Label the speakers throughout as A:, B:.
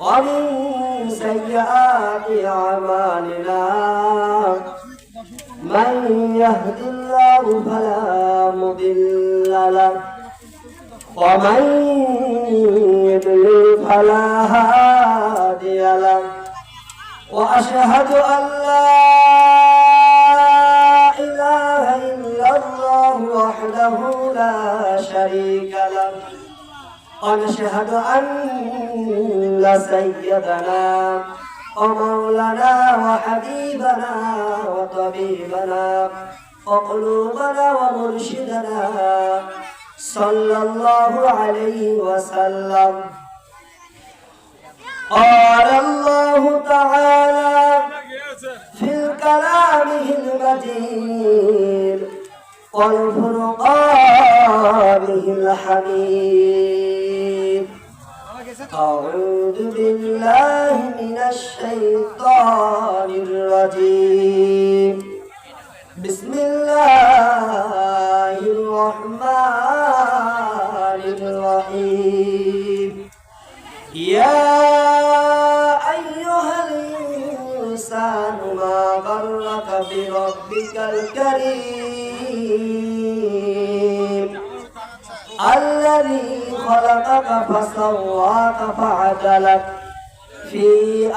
A: ومن سيئات أعمالنا. من يهد الله فلا مضل له. ومن يضلل فلا هادي له. وأشهد أن لا إله إلا الله وحده لا شريك له. ونشهد أن سيدنا ومولانا وحبيبنا وطبيبنا وقلوبنا ومرشدنا صلى الله عليه وسلم. قال الله تعالى في كلامه المجيد والفرقانه الحميد. أعوذ بالله من الشيطان الرجيم. بسم الله الرحمن الرحيم. يا أيها الإنسان ما غرك بربك الكريم؟ الذي خلقك فسواك فعدلك في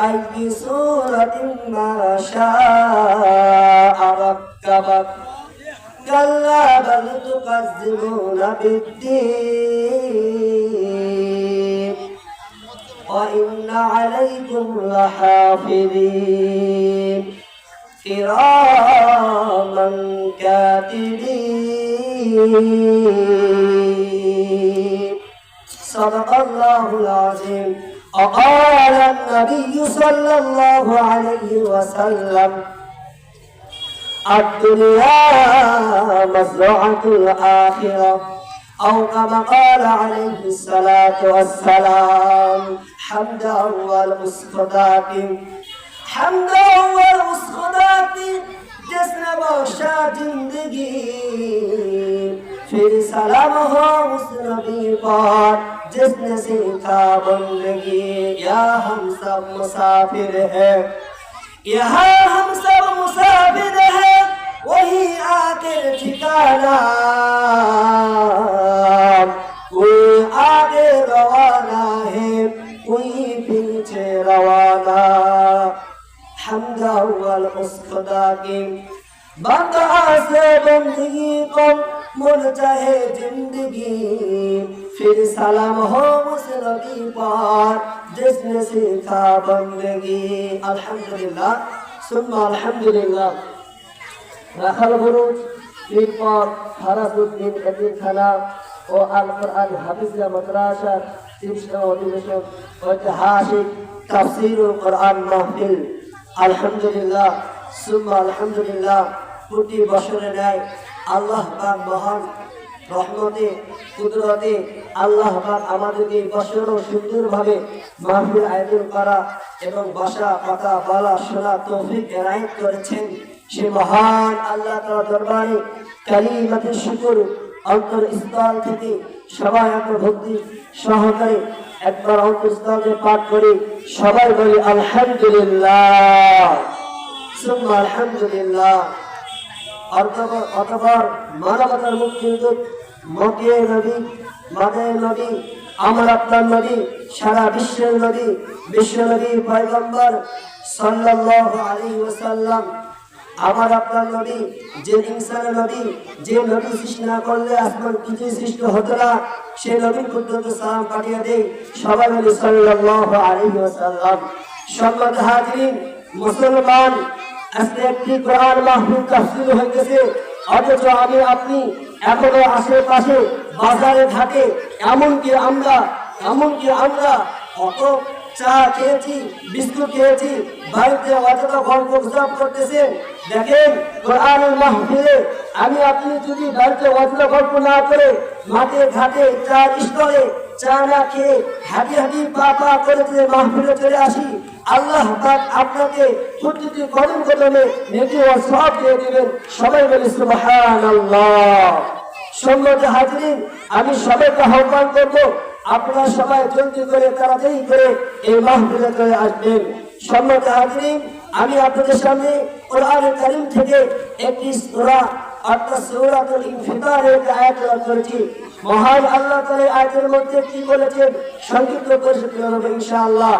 A: أي صورة ما شاء ركبك. كلا بل تكذبون بالدين. وإن عليكم لحافظين. كراما كاتبين. صدق الله العظيم. وقال النبي صلى الله عليه وسلم الدنيا مزرعة الآخرة. أو كما قال عليه الصلاة والسلام حمدا أول حمدا حمد أول بخشا جسنا پھر جندقي في اس نبی بار जिसने सीखा बंदगी या हम सब मुसाफिर है। यहाँ हम सब मुसाफिर है, वही आखिर ठिकाना कोई आगे रवाना है कोई पीछे रवाना हमदा उस खुदा की। बंदा से बंदगी को मुन चाहे जिंदगी फिर सलाम हो उस नबी पर जिसने सीखा बंदगी अल्हम्दुलिल्लाह सुम्मा अल्हम्दुलिल्लाह রাখাল বুরুজ এরপর ফারাজউদ্দিন এতিমখানা ও আল কোরআন হাফিজিয়া মাদ্রাসার তিরিশতম অধিবেশন ঐতিহাসিক তাফসিরুল কোরআন মাহফিল আলহামদুলিল্লাহ সুম্মা আলহামদুলিল্লাহ প্রতি বছরে নেয় আল্লাহ পাক মহান রহমতে, কুদরতে আল্লাহ পাক আমাদেরকে বছরও সুন্দরভাবে মাহফিল আয়োজন করা এবং বসা পাতা বলা, শোনা তৌফিক এনায়েত করেছেন। সে মহান আল্লাহ তাআলা দরবারে কালিমাতে শুকুর অন্তর স্থল থেকে সবাই এত ভক্তি সহকারে একবার অন্তর স্থলকে পাঠ করে সবাই বলি, আলহামদুলিল্লাহ। আলহামদুলিল্লাহ। অতঃপর মানবতার মুক্তিযুদ্ধ মকিয়ে নবী মাদের নবী আমার আপনার নবী সারা বিশ্বের নবী বিশ্ব নবী পয়গম্বর সাল্লাল্লাহু আলাইহি ওয়াসাল্লাম। আমার আপনার নবী যে ইনসানের নবী যে নবী সৃষ্টি না করলে আসমান কিছু সৃষ্টি হতো না, সে নবীর পর্যন্ত সালাম পাঠিয়ে দেই সবাই মিলে সাল্লাল্লাহু আলাইহি ওয়াসাল্লাম। সম্মানিত হাজিরিন, মুসলমান আজকে একটি কোরআন মাহফিল তাফসীর হইতেছে। অথচ আমি, আপনি এখনও আশেপাশে বাজারে ঘাটে এমনকি আমরা এমনকি আমরা অত চা খেয়েছি, বিস্কুট খেয়েছি, বাড়িতে অযথা ঘর প্রস্তাব করতেছেন। দেখেন কোরআনের মাহফিলে আমি আপনি যদি বাড়িতে অযথা গল্প না করে মাঠে, ঘাটে, চার স্থলে চা না খেয়ে হাঁটি হাঁটি পা পা করে যদি মাহফিলে চলে আসি, আল্লাহ পাক আপনাকে প্রতিটি কদম কদমে নেকি ও সব দিয়ে দিবেন। সবাই বলে সুবহানাল্লাহ। সম্মত হাজরিন, আমি সবাইকে আহ্বান করব, আপনারা সবাই জলদি করে তাড়াতাড়ি করে এই মাহফিলে করে আসবেন। সম্মত হাজরিন, আমি আপনাদের সামনে কোরআন কারিম থেকে একটি সূরা, অর্থাৎ সূরাতুল ইনফিতারের আয়াত করেছি। মহান আল্লাহ তাআলা আয়াতের মধ্যে কি বলেছেন? সংক্ষিপ্ত শুনতে হবে ইনশাআল্লাহ।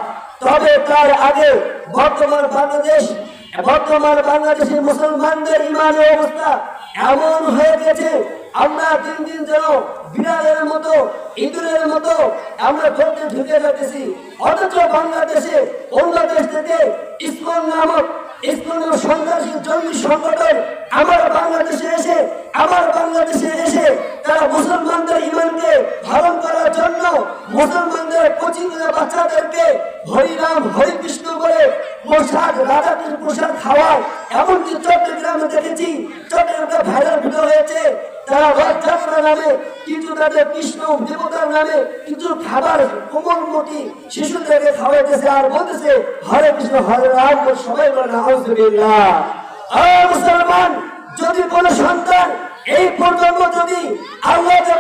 A: তবে তার আগে বর্তমান বাংলাদেশ, বর্তমান বাংলাদেশের মুসলমানদের ইমানের অবস্থা এমন হয়ে গেছে, আমরা দিন দিন যেন বিড়ালের মতো, ইঁদুরের মতো আমরা ঢুকে যাচ্ছি অথচ বাংলাদেশে অন্য থেকে ইসকন নামক ইসকন সন্ত্রাসী জঙ্গি সংগঠন আমার বাংলাদেশে এসে আমার বাংলাদেশে এসে তারা মুসলমানদের ইমানকে ধারণ করার জন্য মুসলমানদের কোচিং বাচ্চাদেরকে হরিরাম হরি কৃষ্ণ বলে প্রসাদ রাধা কৃষ্ণ প্রসাদ খাওয়ায়। এমনকি চট্টগ্রামে দেখেছি, চট্টগ্রামে ভাইরাল ভিডিও হয়েছে, তারা রথযাত্রা নামে কৃষ্ণ দেবতার নামে কিছু খাবার কোমলমতি শিশুদেরকে খাওয়াইতেছে আর বলতেছে, হরে কৃষ্ণ, হরে রাম সবাই বলে, নাউজুবিল্লাহ। আর মুসলমান, যদি কোন সন্তান এই প্রজন্ম যদি আল্লাহকে